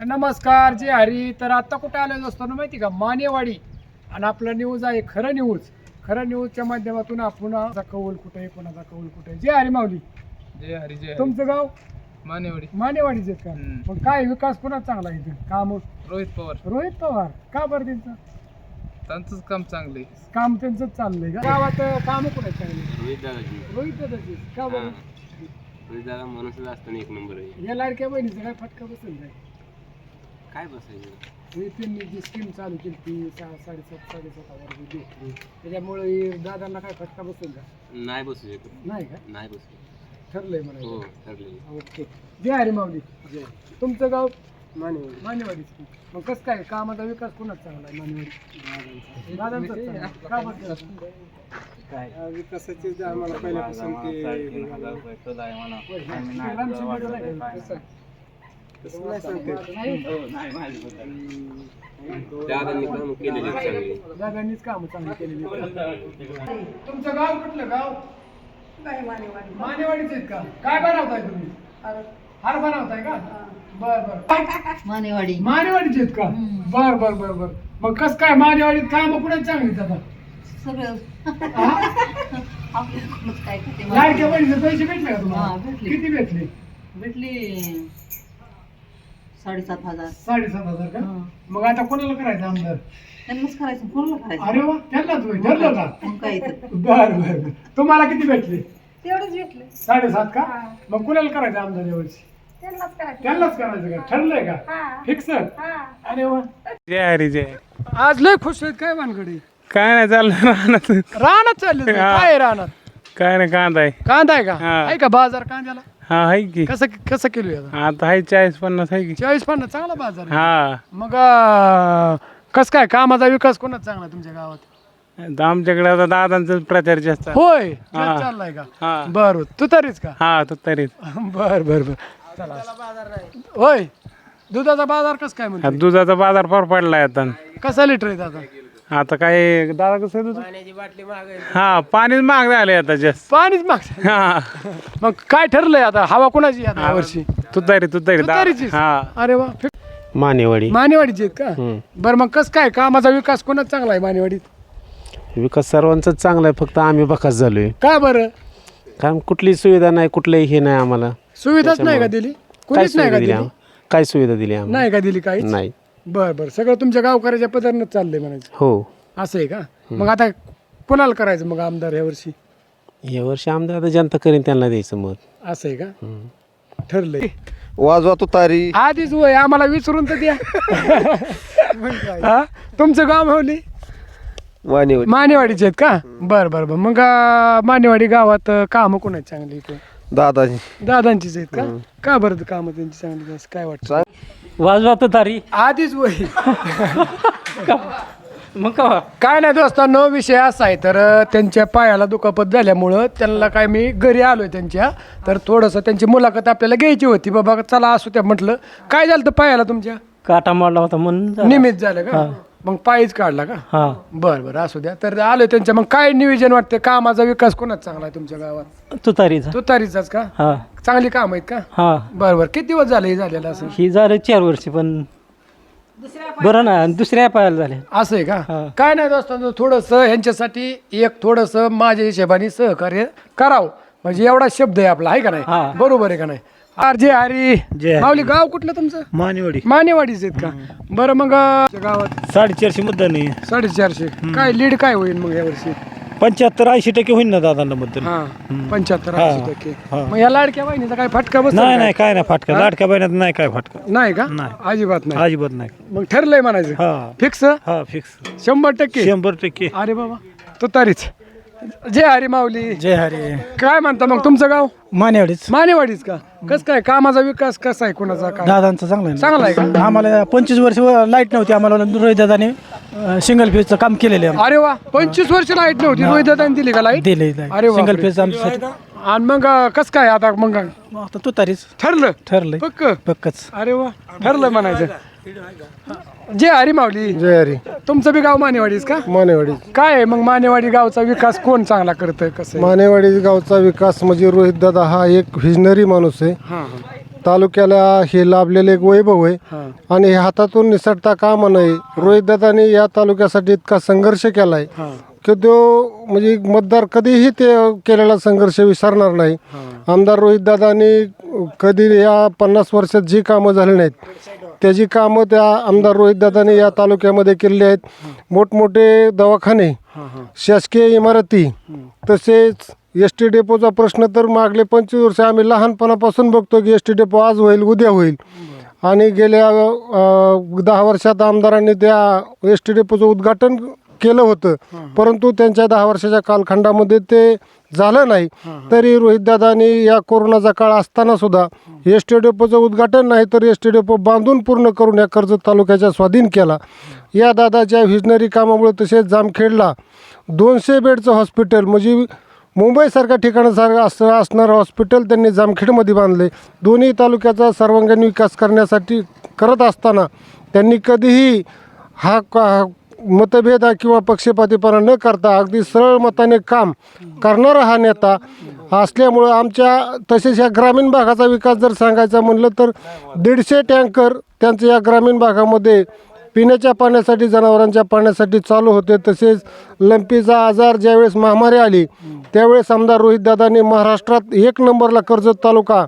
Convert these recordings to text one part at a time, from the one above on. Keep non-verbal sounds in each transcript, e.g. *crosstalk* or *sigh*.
नमस्कार जे हरी. तर आता कुठे आलेलो असतो ना माहिती का? मानेवाडी. आणि आपला न्यूज आहे खरं न्यूज खरं न्यूजच्या माध्यमातून आपण कौल कुठे आहे कोणाचा कौल कुठे आहे? जे हरी माऊली. जय हरी जय हरी. तुमचं गाव? मानेवाडी. मानेवाडीच आहेत का? हम्म. मग काय विकास पुन्हा चांगला आहे इथं? काम? रोहित पवार. रोहित पवार. का बरं त्यांचं? त्यांचंच काम चांगले काम त्यांचंच चाललंय का? गावात काम कुठे चांगले रोहित दादाजी. रोहित दादाची का बरं? रोहित दादा माणूसच असताना एक नंबर आहे. या लाडक्या बहिणीचं काय फटका बसेल काय? काय बसायचं? हे त्यांनी जी स्कीम चालू केली ती सहा साडेसात साडेसात हजार रुपये भेटली. त्याच्यामुळे हे दादांना काय फटका बसेल का? नाही बसू शकत. नाही का? नाही बसू ठरलंय हो म्हणायचं ठरलेलं ओके. जय हरी माऊली. जय. तुमचं गाव? मानेवाडी. मानेवाडीच मग कसं काय? कामाचा विकास कोणाच चांगला आहे? मानेवाडी. दादांचाच चांगला आहे. का बरं काय विकासाचे जे आम्हाला पहिल्यापासून ते येत. दादांनी काम केलेले चांगले दादांनीच काम चांगली केलेली तुमचं गाव कुठलं गाव? मानेवाडीच आहेत का? काय बनवताय तुम्ही? हार बनवताय का? बर बर. मानेवाडी. मानेवाडीचे आहेत का? बर बर बर बर. मग कस काय मानेवाडीत काम कुठे चांगली आता? सगळं? आपल्याकडूनच काय किती लाडक्या बहिणीचे पैसे भेटले का हा, तुम्हाला भेटले. किती भेटले? भेटली. साडेसात हजार. साडेसात हजार का? हा. मग आता कोणाला करायचं आमदार? त्यांनाच करायचं कोणाला करायचं? अरे वा त्यांनाच होय ठरलं का? मग काय? बर बर बर. तुम्हाला किती भेटले? तेवढंच भेटलं. साडेसात का? मग कुणाला करायचं आमदार यावर्षी? त्यांनाच करायचं. त्यांनाच करायचं का? ठरलंय का? हा. फिक्स? हा. अरे वा. जय हरी जय आज लय खुश आहेत काय वानगडी काय नाही चाललं राहणार रानात. चालले तुम्ही. हा. काय रानात? काय नाही कांदा आहे. कांदा आहे का? हा. आहे का बाजार कांद्याला? हा आहे की. कसं कसं किलो आहे आता? आता आहे चाळीस पन्नास आहे की. चाळीस पन्नास चांगला बाजार आहे. हा. मग अं, कसं काय कामाचा विकास कोणाच चांगला आहे तुमच्या गावात? आमच्याकडे आता दादांचा प्रचार जास्त. होय हा. चाललाय का? हा. बर तू तरीच का? हा तो तरीच. बर बर बर. चला. होय दुधाचा बाजार कस काय आता म्हणतो दुधाचा बाजार फार पडलाय आता. कसा लिटर आहे दादा? आता काय दादा कसं आहे. दूध हा पाणीच महाग झाले आता जास्त पाणीच मागत हा. मग काय ठरलंय आता? हवा कोणाची आता यावर्षी? तू तरी तू तरी तुतारीचीच? हा. अरे वा मानेवाडी. मानेवाडीची आहेत का? बरं मग कस काय? कामाचा विकास कोणाच चांगला आहे मानेवाडीत? विकास सर्वांचाच चांगला आहे फक्त आम्ही बकास झालोय. का बरं? कारण कुठली सुविधा नाही कुठलंही हे नाही आम्हाला. सुविधाच नाही का दिली? काय कुणीच नाही सुविधा का दिली? काय सुविधा दिली आम्हाला. नाही का दिली काही नाही. बर बर. सगळं तुमच्या गावकऱ्याच्या पदार्थ चाललंय म्हणायचं. हो. असं आहे का? मग आता कोणाला करायचं मग आमदार यावर्षी या वर्षी आमदार आता जनता करीन त्यांना द्यायचं मत. असं आहे का? ठरलंय. वाजवा तुतारी आधीच वय आम्हाला विचारून तर द्या. *laughs* हा? तुमचं गाव मावली वाणीवर मानेवाडीचे आहेत का? बर बर बर. मग अं, मानेवाडी गावात काम कोण आहेत चांगली इथे दादाजी दादांचीच आहेत का? का बरं काम त्यांची चांगली असं काय वाटतं? वाजवा तर तारी. आधीच वय *laughs* मग का काय नाही दोस्तांनो विषय असा आहे तर अं, त्यांच्या पायाला दुखापत झाल्यामुळं त्यांना काय मी घरी आलोय त्यांच्या. तर थोडंसं त्यांची मुलाखत आपल्याला घ्यायची होती. बाबा चला असू त्या म्हटलं. काय झालं तर पायाला तुमच्या? काटा मारला होता म्हणून झालं. निमित्त झालं का? मग पायीच काढला का? हा. बर बर असू द्या. तर आलोय त्यांच्या मग काय नियोजन वाटतं कामाचा विकास कोणाच चांगला आहे तुमच्या गावात? तुतारीचा. तुतारीचाच का? हा. चांगली काम आहेत का? हा. बर बर. किती दिवस झाले हे झालेलं असं? ही झालं चार वर्ष पण बरं ना दुसऱ्या पायाला झाले. असं आहे हा. का काय नाही दोस्तांनो थोडंसं ह्यांच्यासाठी एक थोडंसं माझ्या हिशेबाने सहकार्य करावं. म्हणजे एवढा शब्द आहे आपला आहे का हा. नाही बरोबर आहे का नाही? R J Hari. जय हरी. माऊली गाव कुठलं तुमचं? मानेवाडी. मानेवाडीच आहेत का? बरं मग अं, गावात साडेचारशे मुद्दा नाही साडेचारशे. काय लीड काय होईल मग यावर्षी पंच्याहत्तर ऐंशी टक्के होईल ना दादांना बद्दल हा पंच्याहत्तर हा, ऐंशी टक्के. हा. मग या लाडक्या बहिणीचा काय फटका बस नाही नाही काय नाही फाटका. लाडक्या बहिण्यात नाही काय फाटका. नाही का? नाही. अजिबात नाही. अजिबात नाही. मग ठरलंय म्हणायचं. हा. फिक्स? हा फिक्स. शंभर टक्के? शंभर टक्के. अरे बाबा तो तारीच. जय हरी माऊली. जय हरी. काय म्हणता मग तुमचं गाव? मानेवाडीच. मानेवाडीच का? कस काय? कामाचा विकास कसा आहे कोणाचा काय? दादांचं चांगलं आहे चांगला आहे का? आम्हाला पंचवीस वर्ष लाइट नव्हती आम्हाला. रोहित दादाने सिंगल फेजचं काम केलेलं आहे अरे वा पंचवीस वर्ष लाइट नव्हती. रोहित दादांनी दिली का लाइट? दिले अरे सिंगल. फेज आमच्यासाठी आणि मग कस काय आता मग? आता तू तारीच ठरलं? ठरलंय. पक्क? पक्कच. अरे वा ठरलं म्हणायचं. जय हरी माऊली. जय हरी. तुमचं बी गाव मानेवाडीच का? मानेवाडी काय आहे मग मानेवाडी गावचा विकास कोण चांगला करतोय कसं आहे? मानेवाडी गावचा विकास म्हणजे रोहित दादा हा एक व्हिजनरी माणूस आहे. हा हा. तालुक्याला हे लाभलेले एक वैभव आहे. आणि हे हातातून निसटता कामा नये रोहितदादांनी या तालुक्यासाठी इतका संघर्ष केला आहे की तो म्हणजे मतदार कधीही ते केलेला संघर्ष विसरणार नाही. आमदार रोहितदादांनी कधी या पन्नास वर्षात जी कामं झाली नाहीत त्याची कामं त्या आमदार रोहितदादांनी या तालुक्यामध्ये केलेली आहेत. मोठमोठे दवाखाने शासकीय इमारती तसेच एस टी डेपोचा प्रश्न तर मागले पंचवीस वर्ष आम्ही लहानपणापासून बघतो की एस टी डेपो आज होईल उद्या होईल. आणि गेल्या दहा वर्षात आमदारांनी त्या एस टी डेपोचं उद्घाटन केलं होतं. परंतु त्यांच्या दहा वर्षाच्या कालखंडामध्ये ते झालं नाही. तरी रोहितदादांनी या कोरोनाचा काळ असताना सुद्धा एस टी डेपोचं उद्घाटन नाही तर एस टी डेपो बांधून पूर्ण करून या कर्जत तालुक्याच्या स्वाधीन केला. या दादाच्या व्हिजनरी कामामुळे तसेच जामखेडला दोनशे बेडचं हॉस्पिटल म्हणजे मुंबईसारख्या ठिकाणासारखं असं असणारं हॉस्पिटल त्यांनी जामखेडमध्ये बांधले. दोन्ही तालुक्याचा सर्वांगीण विकास करण्यासाठी करत असताना त्यांनी कधीही हा का मतभेद किंवा पक्षपातीपणा न करता अगदी सरळ मताने काम करणारा हा नेता असल्यामुळं आमच्या तसेच या ग्रामीण भागाचा विकास जर सांगायचा म्हणलं तर दीडशे टँकर त्यांचं या ग्रामीण भागामध्ये पिण्याच्या पाण्यासाठी जनावरांच्या पाण्यासाठी चालू होते. तसेच लंपीचा आजार ज्यावेळेस महामारी आली त्यावेळेस आमदार रोहितदादांनी महाराष्ट्रात एक नंबरला कर्जत तालुका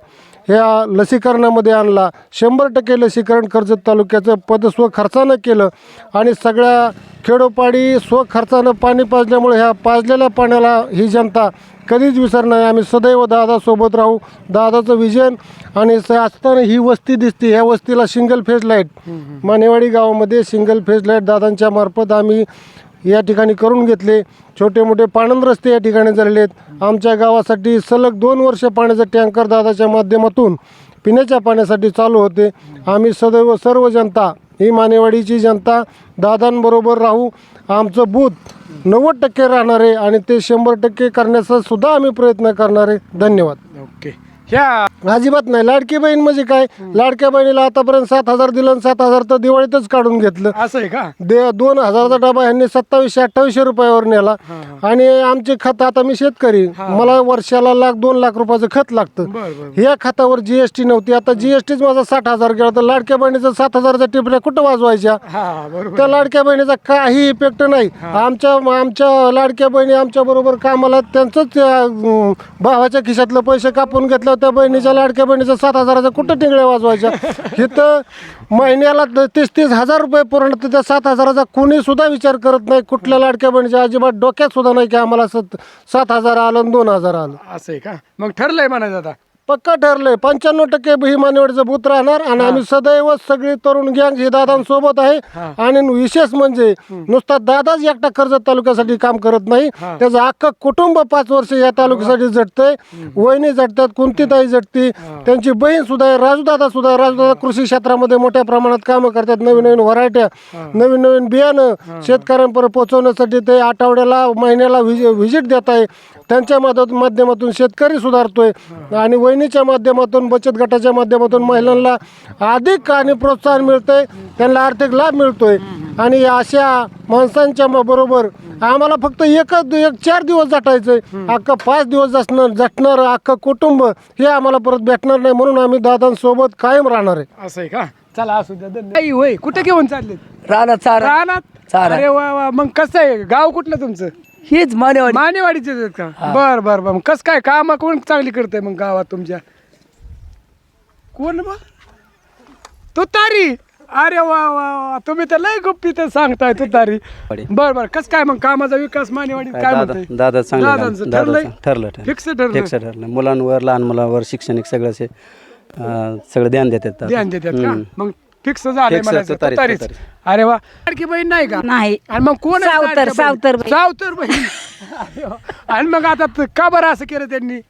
ह्या लसीकरणामध्ये आणला. शंभर टक्के लसीकरण कर्जत तालुक्याचं पद स्वखर्चानं केलं आणि सगळ्या खेडोपाडी स्वखर्चानं पाणी पाजल्यामुळे ह्या पाजलेल्या पाण्याला ही जनता कधीच विसरणार आम्ही सदैव दादासोबत राहू. दादाचं विजन आणि असताना ही वस्ती दिसते. ह्या वस्तीला सिंगल फेज लाइट मानेवाडी गावामध्ये सिंगल फेज लाइट दादांच्या मार्फत आम्ही या ठिकाणी करून घेतले. छोटे मोठे पाणंद रस्ते या ठिकाणी झालेले आहेत. आमच्या गावासाठी सलग दोन वर्ष पाण्याचे टँकर दादाच्या माध्यमातून पिण्याच्या पाण्यासाठी चालू होते. आम्ही सदैव सर्व जनता ही मानेवाडीची जनता दादांबरोबर राहू आमचं बूथ नव्वद टक्के राहणार आहे आणि ते शंभर टक्के करण्याचा सुद्धा आम्ही प्रयत्न करणार आहे. धन्यवाद. ह्या. अजिबात नाही. लाडकी बहीण म्हणजे काय? लाडक्या बहिणीला आतापर्यंत सात हजार दिलं आणि सात हजार तर दिवाळीतच काढून घेतलं. असं आहे का? दे दोन हजाराचा डबा यांनी सत्तावीसशे अठ्ठावीसशे रुपयावर नेला. आणि आमचे खत आता मी शेतकरी. मला वर्षाला लाख दोन लाख रुपयाचं खत लागतं. या खतावर जीएसटी नव्हती. आता जीएसटीच माझा साठ हजार गेला. तर लाडक्या बहिणीचा सात हजाराच्या टिपऱ्या कुठं वाजवायच्या? त्या लाडक्या बहिणीचा काही इफेक्ट नाही. आमच्या आमच्या लाडक्या बहिणी आमच्या बरोबर कामाला त्यांचंच भावाच्या खिशातलं पैसे कापून घेतलं त्या बहिणीच्या लाडक्या बहिणीचं सात हजाराचं कुठं टिंगड्या वाजवायच्या? इथं महिन्याला तीस तीस हजार रुपये पूर्ण तर त्या सात हजाराचा कोणी सुद्धा विचार करत नाही. कुठल्या लाडक्या बहिणीच्या अजिबात डोक्यात सुद्धा नाही की आम्हाला सत सात हजार आलं आणि दोन हजार आलं. असं आहे का? मग ठरलंय म्हणायचं आता. पक्का ठरलंय. पंच्याण्णव टक्के ही मानेवाडीचं बूथ राहणार आणि आम्ही सदैव सगळी तरुण गँग ही दादांसोबत आहे. आणि विशेष म्हणजे नुसता दादाच एकटा कर्जत तालुक्यासाठी काम करत नाही. त्याचं अख्खं कुटुंब पाच वर्ष या तालुक्यासाठी झटतंय वहिनी झटतात कुंतीताई झटती त्यांची बहीण सुद्धा आहे राजूदादा सुद्धा राजूदादा कृषी क्षेत्रामध्ये मोठ्या प्रमाणात कामं करतात. नवीन नवीन व्हरायट्या नवीन नवीन बियाणं शेतकऱ्यांपर्यंत पोहोचवण्यासाठी ते आठवड्याला महिन्याला व्हिजिट देत आहे. त्यांच्या माध्यमातून माध्यमातून शेतकरी सुधारतोय. आणि वहिनीच्या माध्यमातून बचत गटाच्या माध्यमातून महिलांना अधिक आणि प्रोत्साहन मिळतंय त्यांना आर्थिक लाभ मिळतोय. आणि अशा माणसांच्या बरोबर आम्हाला फक्त एकच दि- एक चार दिवस झटायचंय. अख्खं पाच दिवस असणार झटणार अख्खं कुटुंब हे आम्हाला परत भेटणार नाही म्हणून आम्ही दादांसोबत कायम राहणार आहे. असं आहे का? चला असू द्या धन्यवाद. आई होय कुठे घेऊन चालले राहणार चारा. रानात? चारा. अरे वा वा मग कसं आहे? गाव कुठलं तुमचं? हीच मानेवाडी. मानेवाडीचे आहेत का? बर बर बर. मग कसं काय काम कोण चांगली करतंय मग गावात तुमच्या? कोण बा? तुतारी अरे वा वा वा. तुम्ही तर लय गुप्पी तर सांगताय तुतारी बर बर. कस काय मग कामाचा विकास मानेवाडीत काय दादा म्हणताय? दादा चांगलं दादांचं काम. ठरलंय? दादाचं ठरलं ठरलं. फिक्स ठरलं. फिक्स ठरलं. मुलांवर लहान मुलांवर शैक्षणिक सगळं असे अं, सगळं ध्यान देतात दादा. ध्यान देतात का? हम्म. मग फिक्स झालंय Fix, म्हणायचं तुतारीच, तुतारीच तुतारीच. अरे वा. लाडकी बहीण नाही का? नाही. आणि मग कोण आहे सावतर, लाडक्या? सावतर बहीण. सावतर बहीण. अरे वा. आणि मग आता त- का बरं असं केलं त्यांनी?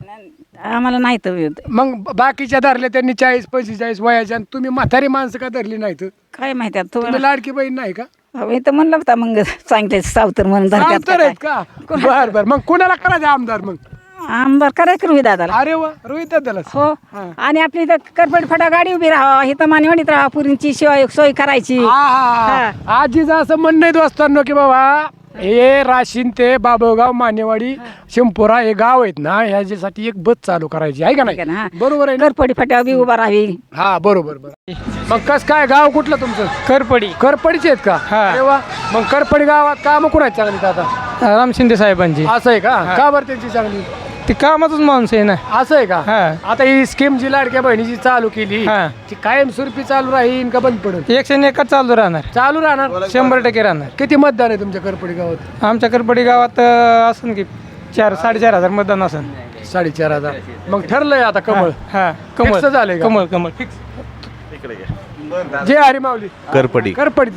आम्हाला नाही तर मग ब- बाकीच्या धरल्या त्यांनी चाळीस पंचेचाळीस वयाच्या आणि तुम्ही म्हातारी माणसं का धरली नाहीत? काय माहिती आता तुम्ही तुम्हाला लाडकी बहीण नाही का? मी तर म्हणलं होता मग सांगितले सावतर म्हणून का सावतर आहेत का? बर बर. मग कुणाला करायचं आमदार मग? आमदार करायचं रोहित दादाला. अरे वा रोहित दादाला हो. आणि आपली इथं करपट फटा गाडी उभी राहा इथं मानवणीत राहा पुरींची सोय सोय करायची. आजीचं असं म्हणणं आहे दोस्तांनो की बाबा हे राशीन ते बाबळगाव मानेवाडी शिंपोरा हे गाव आहेत ना ह्याच्यासाठी एक बस चालू करायची आहे का आहे ना? नाही बरोबर आहे ना? करपडी फाट्यावर बी उभा राहावी. हा बरोबर बरोबर. मग कस काय गाव कुठलं तुमचं? करपडी. करपडीचे आहेत का? हा. अरे वा. मग करपडी गावात काम कुणाची चांगली आता? राम शिंदे साहेबांची. असं आहे का? का बरं त्यांची चांगली? ती कामातच माणूस आहे ना. असं आहे का? हा. आता ही स्कीम जी लाडक्या बहिणीची चालू केली हा. ती कायमस्वरूपी चालू राहील का बंद पडेल? एकशे एकच चालू राहणार. चालू राहणार? शंभर टक्के राहणार. किती मतदान आहे तुमच्या करपडी गावात? आमच्या करपडी गावात अं, असन की चार साडेचार हजार मतदान असन. साडेचार हजार. मग ठरलंय आता कमळ. हा Fix कमळ. झालंय का? कमळ कमळ. फिक्स जे हरी माऊली करपडी. करपडी.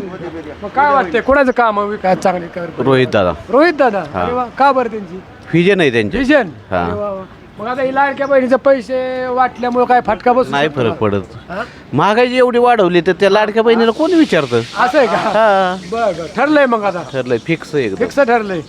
मग काय वाटतंय कोणाचं काम आहे विकास चांगले करपडी? रोहित दादा. रोहित दादा. अरे वा का बरं त्यांची? फिजे नाही त्यांचे. विजन हा. अरे वा वा. मग आता ही लाडक्या बहिणीचे पैसे वाटल्यामुळे काय फटका बसू नाही फरक? पडत. हा? महागाई एवढी वाढवली तर त्या लाडक्या बहिणीला कोण विचारतं? असं आहे का? हा. बरं बरं. ठरलंय मग आता. ठरलंय फिक्स एकदम. फिक्स ठरलंय.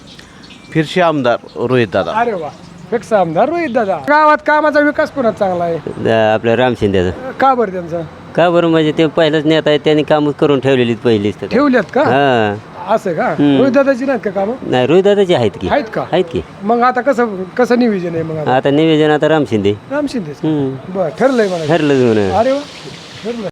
फिरशी आमदार रोहित दादा. अरे वा. फिक्स आमदार रोहित दादा. गावात कामाचा विकास कोणाचा चांगला आहे? आपल्या राम शिंदेचं. का बरं त्यांचा? का बरं? म्हणजे ते पहिलंच नेता आहे त्यांनी काम करून ठेवलेली पहिलीच तर. ठेवल्यात का? हा. असं का? रोहित दादाची नाहीत का काम? नाही रोहिदादाची आहेत की. आहेत का? आहेत की. मग आता कसं कसं नियोजन आहे मग आता? आता निवेदन आता राम शिंदे. राम शिंदे. हम्म. बरं ठरलंय मला ठरलं जुनं. अरे वा ठरलं.